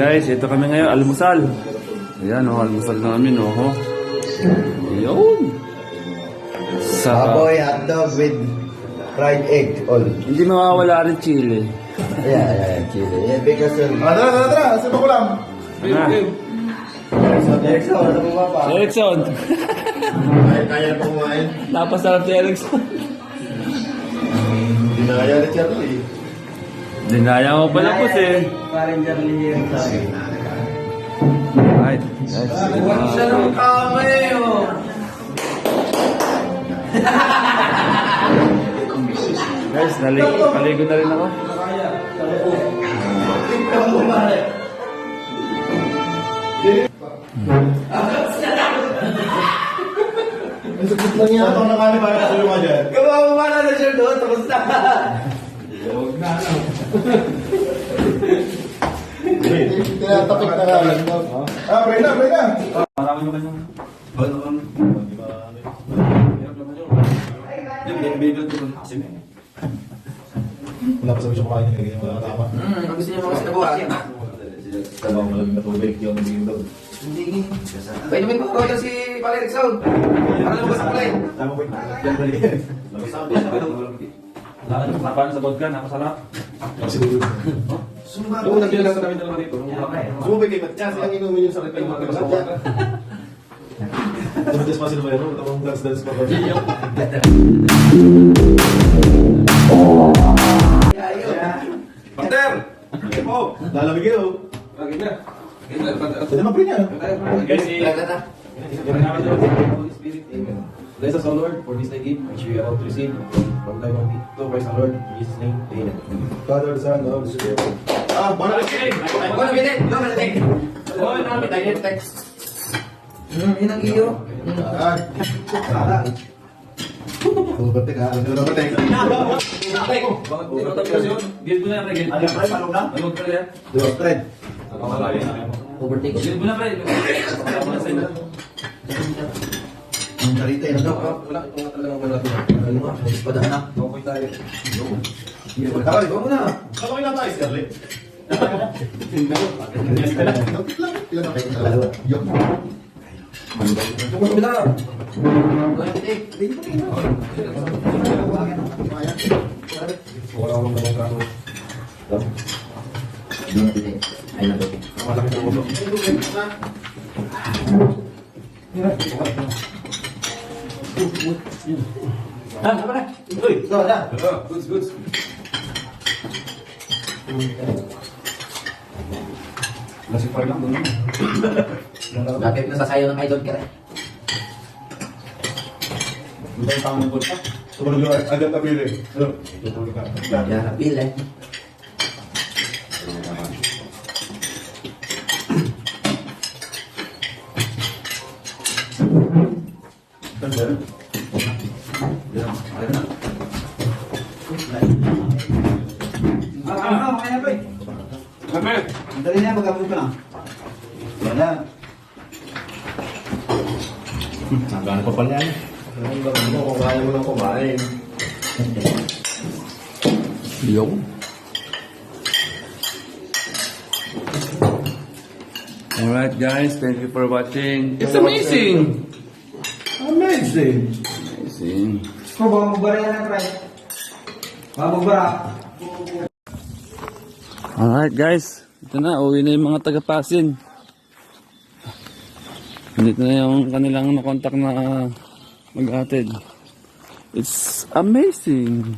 guys, ito kami ngayon, almusal. Ayan o, almusal namin o. Oh. Ayun. Sa, Baboy hotdog with fried egg all. hindi mawawala rin chili. Yeah, yeah, yeah, chili. Yeah, because. Ah, tara, tara, tara. Ko lang? Ah, so, ano mo ba pa? si Erickson. Kaya, kaya na kumain. Napasarap si Erickson. Hindi na kaya ni Charlie. Dinaya mo pala po eh. Parang Charlie yung sa akin. Right. Guys, ng kamay, oh. guys naligo, naligo na rin ako. Ang sakit lang yan. Ito naman ni para sa luma dyan. Gawa mo ba na siya doon? Tapos na. Tinatapik na lang. Ah, pray na, pray na. Marami naman yung... Wala pa sabi siya kumain nilagay yung mga tama. Hmm, ang gusto niyo mga sinabuhasin. Tabang malamig na tubig, yung nagiging daw. Hindi. Pwede mo yung mga si Valerie Sound. Para lumabas ang kulay. Tama po. Yan balik. Napaan sa vodka, napasarap. Siguro. Sumba Oo, nagbilang sa namin dalawa dito. Sumubay kay Matya, silang inumin yung sarap yung mga Matya. Tumatas pa sila ba yun? Tamang dance-dance pa ba? Pater! Oh, lalamig yun. oh. Pwede mag-pray niya. Guys, si... Bless us, O Lord, for this thy gift, which we are about to receive from thy bounty. To Christ our Lord, in Jesus' name, Amen. Father, Son, Holy Spirit. Ah, mana Ano bitin? Ano bitin? Oh, namin tayo text. Hmm, yun ang iyo. Ah. Ano ba tek ha? Ano ba tek? Gilid mo na, pre. Gilid mo na. Huwag ka yan. Dos, tres. Overtake. Gilid mo na, pre. Wala mo na inyo. Ang karita yun. Ano? Wala, ito nga talagang wala. Ano ka? Espada na. Okay tayo. Kakal, Ikaw muna. Kayo na tayo? Wala. Ano bitin? Ay, na bitin. Malaki na ulo. Ah, apa na? Uy! Ito na. Goods, goods. Lasing pa rin lang doon. Lapit na sa sayo ng idol ka rin. Hindi tayo tama ng vodka. Sumunod yung agad na pili. Nagano pa pala yan. Ano mo kung kaya mo lang kumain. Yung? Alright guys, thank you for watching. It's amazing! Amazing! Amazing. Kung baka magbara yan na, pre. Baka magbara. Alright guys, ito na, uwi na yung mga taga-pasin. Nandito na yung kanilang nakontak na mag-atid. It's amazing.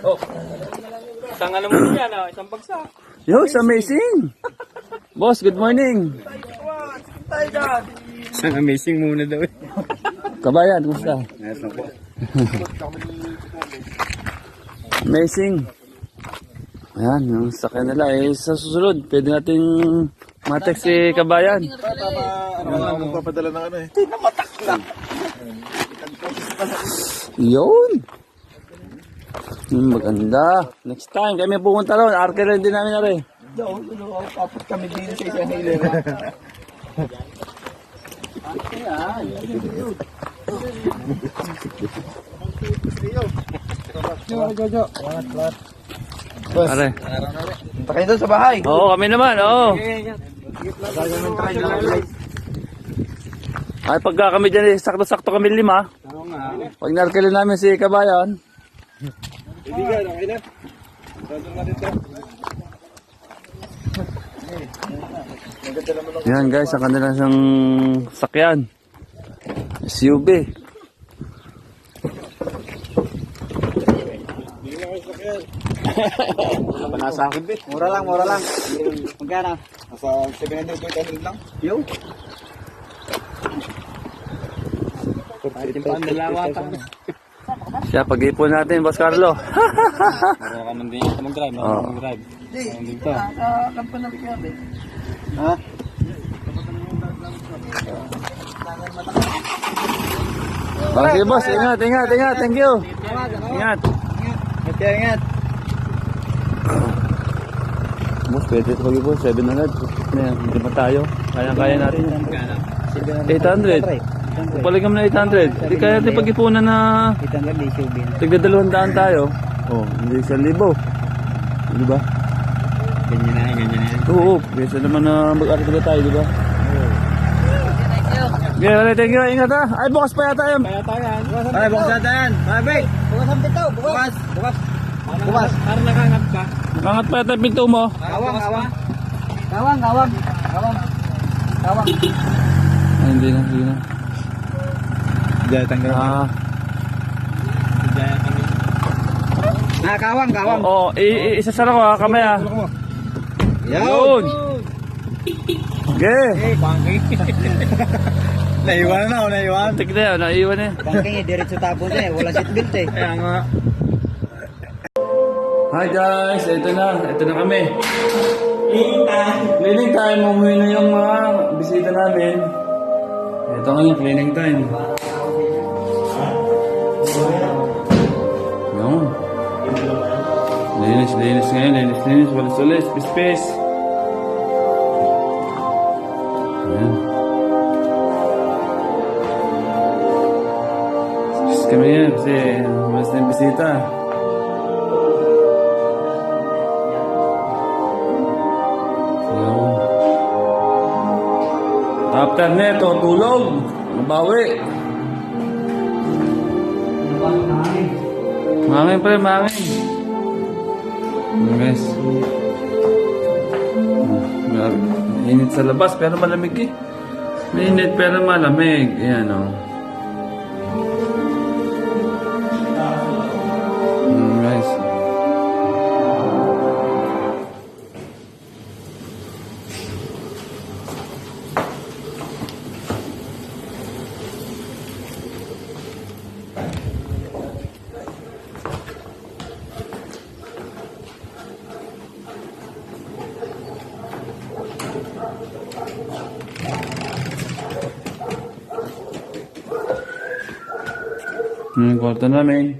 Oh. Isang ano mo yan, ah, isang bagsak. Yo, it's amazing! Boss, good morning! Isang amazing muna daw eh. Kabayan, kumusta? Amazing. Ayan, yung sakyan nila eh, sa susunod, pwede nating matek si Kabayan. Ano nga magpapadala ng ano eh. Yun! Yung maganda. Next time, kami pupunta ron. Arke rin din namin na rin. daw. Tapos kami din sa isang hilera. Pare. Punta kayo doon sa bahay. Oo, kami naman, oo. Ay, pagka kami dyan, eh, sakto-sakto kami lima. Pag narkili namin si Kabayan. Yan guys, ang kanilang isang sakyan. SUV. Panasa akin, bit. Mura lang, mura lang. Magkano? Nasa 700, 800 lang. Yo. Siya, pag-ipon natin, Boss Carlo. Pero ka man din mag-drive. Mag-drive. Dito. Nakakampan na kaya. Ha? Oh, sige boss, ingat, ingat, ingat, thank you. Ingat. Ingat kayo, ingat. Boss, pwede ito pag boss, 700. Ayan, hindi pa tayo. Kaya-kaya natin. 800. Paligam na 800. Hindi kaya natin pag-ipunan na 800 di SUV na. tigda dalawang daan tayo. Oh, hindi isang libo. Di ba? Ganyan na, ganyan na. Oo, kesa naman na mag-artila tayo, di ba? Okay, okay, thank you. Ingat ha. Ay, bukas pa yata yan. Kaya tayo yan. Ay, bukas natin yan. Ay, be. Bukas ang pito. Bukas. Bukas. Bukas. Para nakangap ka. Angat pa yata yung pinto mo. Kawang, kawang. Kawang, kawang. Kawang. Kawang. Ay, hindi na, hindi na. Diyan, tanggal. Ah, Kaya kami. Ah, kawang, kawang. oo, oh, isasara ko ha, kamay ha. Yun! Okay. Naiwan na, naiwan. Tignan yun, naiwan eh. Bangking eh, diretso tapos eh. Wala seatbelt eh. Kaya nga. Hi guys, ito na, ito na kami. Cleaning time. Cleaning time, umuwi na yung mga bisita namin. Ito nga yung cleaning time. Yun. Linis, linis ngayon, linis, linis, walis, walis, pis, pis. Ayan. Pis kami yan kasi walis na yung bisita. After neto, tulog. Mabawi. Mangin pre, mangin. Yun, guys. Hmm, Init sa labas pero malamig eh. Mainit pero malamig. Ayan o. Oh. Yung kwarto namin.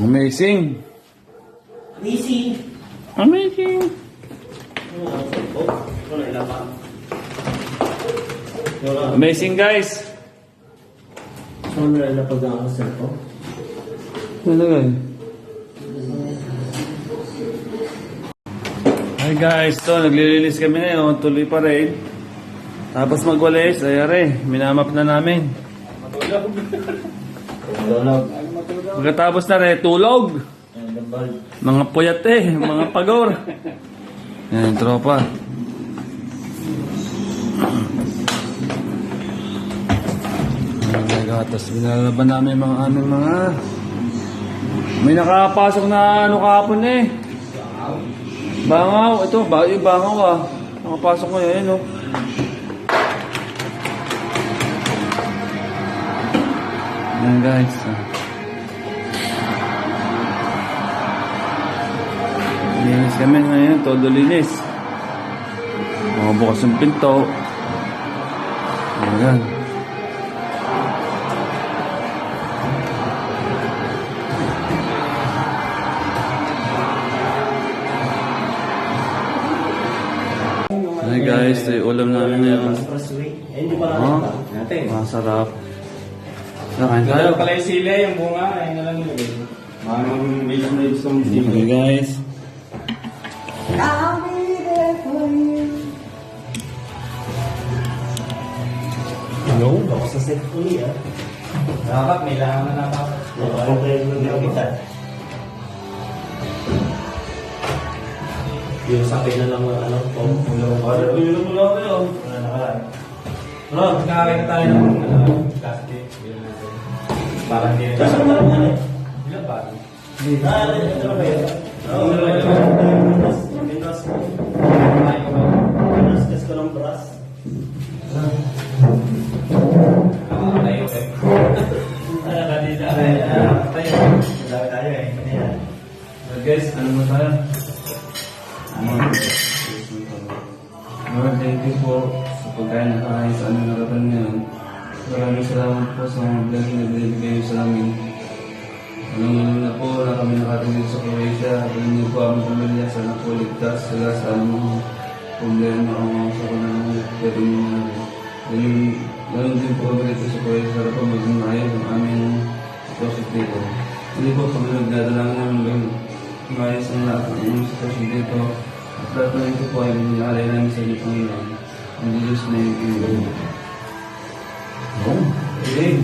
Amazing. Amazing. Amazing. Amazing guys. Ano na pag-aasal ko? Ano Hi guys, to naglilinis kami ngayon, tuloy pa rin. Tapos magwalis, ayari, minamap na namin. Pagkatapos na rin, tulog. Mga puyat eh, mga pagor. Yan, tropa. Tapos binalaban namin mga aming mga... May nakapasok na ano kahapon eh. Bangaw, ito, ba yung bangaw ah. Nakapasok ko yan, no. Yan guys. ah. Linis kami ngayon, todo linis. Mga bukas ng pinto. Ayan. Guys, ito yung ulam namin ngayon. Eh, Oh, natin. masarap. Nakain tayo. Pala yung sila, yung bunga, ayun na lang nilagay. Mga bilis na yung Okay guys. Hello? Ako sa set uli ah. Dapat, may lahangan na ako. Ano kayo Yung sakay na lang ano, pom, ulo ko. Ulo ko lang kayo. Wala na ka. Bro, nakakain na tayo ng ano, plastic. Yun natin. Parang hindi na. Kasi naman yan eh. Ilan ba? Ah, ano ito na kayo? Oo, lang Pinas. yun. Pinas. Pinas, kas ko ng bras. Ah, tayo, eh. Ah, kanina. Ay, ah, tayo. Tayo eh. Guys, ano mo tayo? Ligtas sila sa anong problema o mga sa kung pwede niyo namin. Ganun, ganun din po kami dito sa Croatia. Sana po maging maayos ang aming sitwasyon dito. Hindi po kami nagdadalangin namin ganun. Maayos ang lahat ng aming sitwasyon dito. At lahat na ito po ay binalay namin sa inyo Panginoon. Ang Diyos na yung Panginoon. Okay.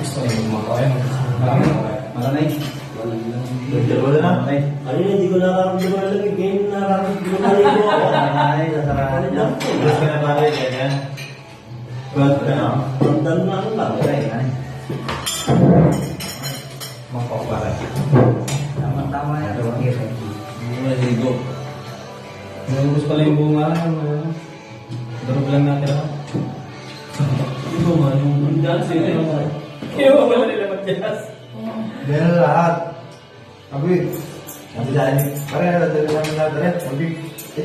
Gusto niyo kumakain. Marami na kaya. Malanay. Wala na. Ano yun, hindi ko nakaramdaman lang yung game na nakaramdaman ko ako. Ay, nasarahan niya. Gusto ka na pare, ganyan. Ba't ka na? Ramdam na ako lang. Ay, ay. Makaparan. Tama-tama yan. Okay, okay. Mahigo. Nangubos pala yung bunga. ano, Durog lang natin ako. Ito nga, yung dance eh. Kaya wala nila mag-jazz. Meron lahat. Abi, sabi dahil, pare, dali namin lahat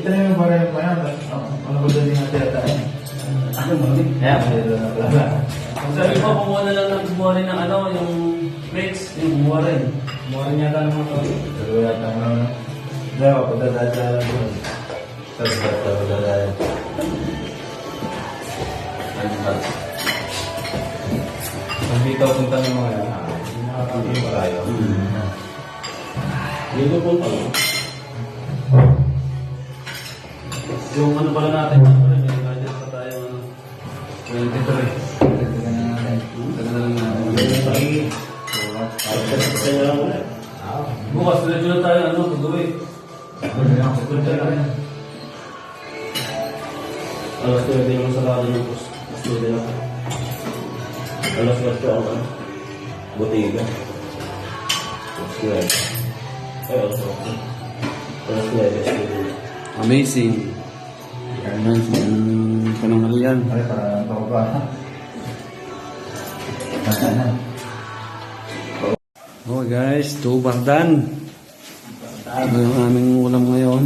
rin. Yung pare mo yan. Ano ba dali natin ata? Ano ba? Kaya, pare, na pala. Sabi ko, kumuha na lang ng kumuha rin ng ano, yung mix, yung kumuha rin. Mura niya ka naman to. Dalawa yata ang ano. Dalawa, pagdadaan sa lang doon. Sabi ka, pagdadaan. Ang bitaw punta ng mga yan. Hindi pa tayo. Dito po pala. Yung ano pala natin, may budget pa tayo. Ano. 23. Dagdagan na natin. Taga na lang natin. Kaya lang ulit. Bukas, ulit na tayo, ano, tutuloy. Alas 9 yung sarado ng bus. Alas 9 na. Alas 8 ang ano. Botiga. Alas 9. Amazing. Amazing. Ang pananghalian. Ay, para bako ba? Oh guys, tubardan. Ito yung aming ulam ngayon.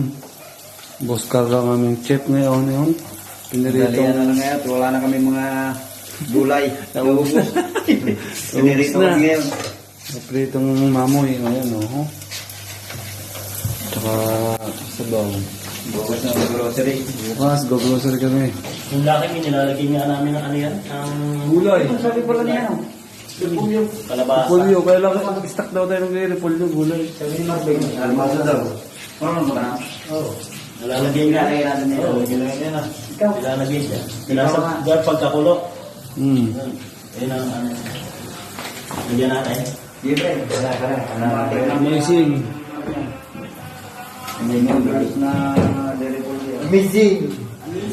Boss Carl ang aming chef ngayon. Yun. Dalian Pinirito. na lang ngayon. Wala na kami mga gulay. Naubos na. Pinirito na. ngayon. Pritong mamoy. Ayan oh. Tsaka sabaw. Bukas na sa grocery. Bukas, go-grocery kami. Yung laki may nilalagay nga namin ng ano yan? Ang Gulay. Sabi pala niya. no? kalabasa. Repolyo. Kaya lang mag-stack daw tayo ng repolyo. Gulay. Almasa daw. Ano ba na? Oo. Nilalagay nga. Ilalagay natin yan. Oo, nilalagay na. Ikaw. Nilalagay siya. Pinasa nga. dahil pagkakulo. Hmm. Yun. Yun ang ano. Lagyan natin. Libre. Wala ka rin. Wala Amazing. Drugs na. Amazing!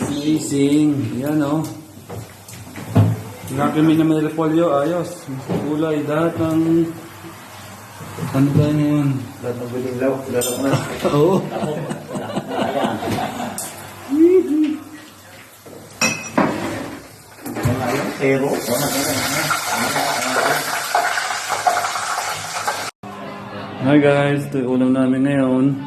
Amazing. Yan oh. Nakimi na may repolyo. Ayos. Gulay. Lahat ng... Ano ba yun? Lahat ng biling law. Lalok na. Oo. Pero. Hi guys, ito yung ulam namin ngayon.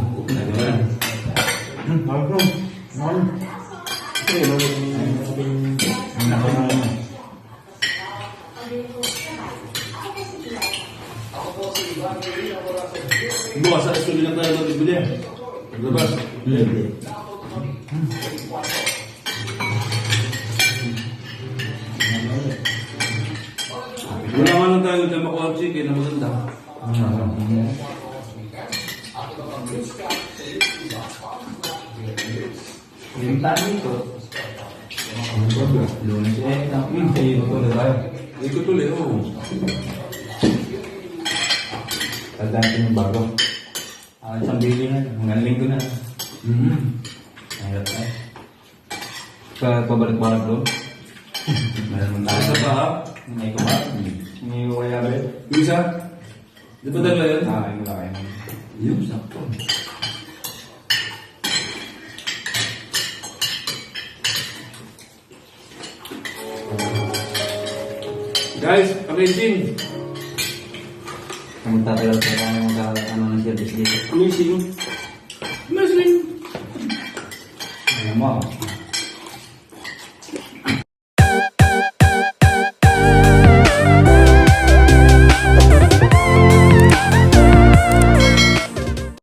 Paglabas. Wala nga lang tayo dyan makuha chicken na maganda. Yung tani ko. Lunes eh, namin kayo ko na tayo. Ko tuloy, oo. Tandaan ko yung bago. Ah, isang bili na, hanggang linggo na. Mm-hmm. Mahirap na. Pa, pabalik-balik doon. Meron tayo. Isa pa ha? Hindi ko ba? Hindi ko kaya ba? Yung isa? Di ba dalawa yun? Ah, hindi ko kaya. Yung sakto. Guys, amazing! Kung tatagal sa kanya mga ano ng service dito. Amazing! Amazing! Alam mo,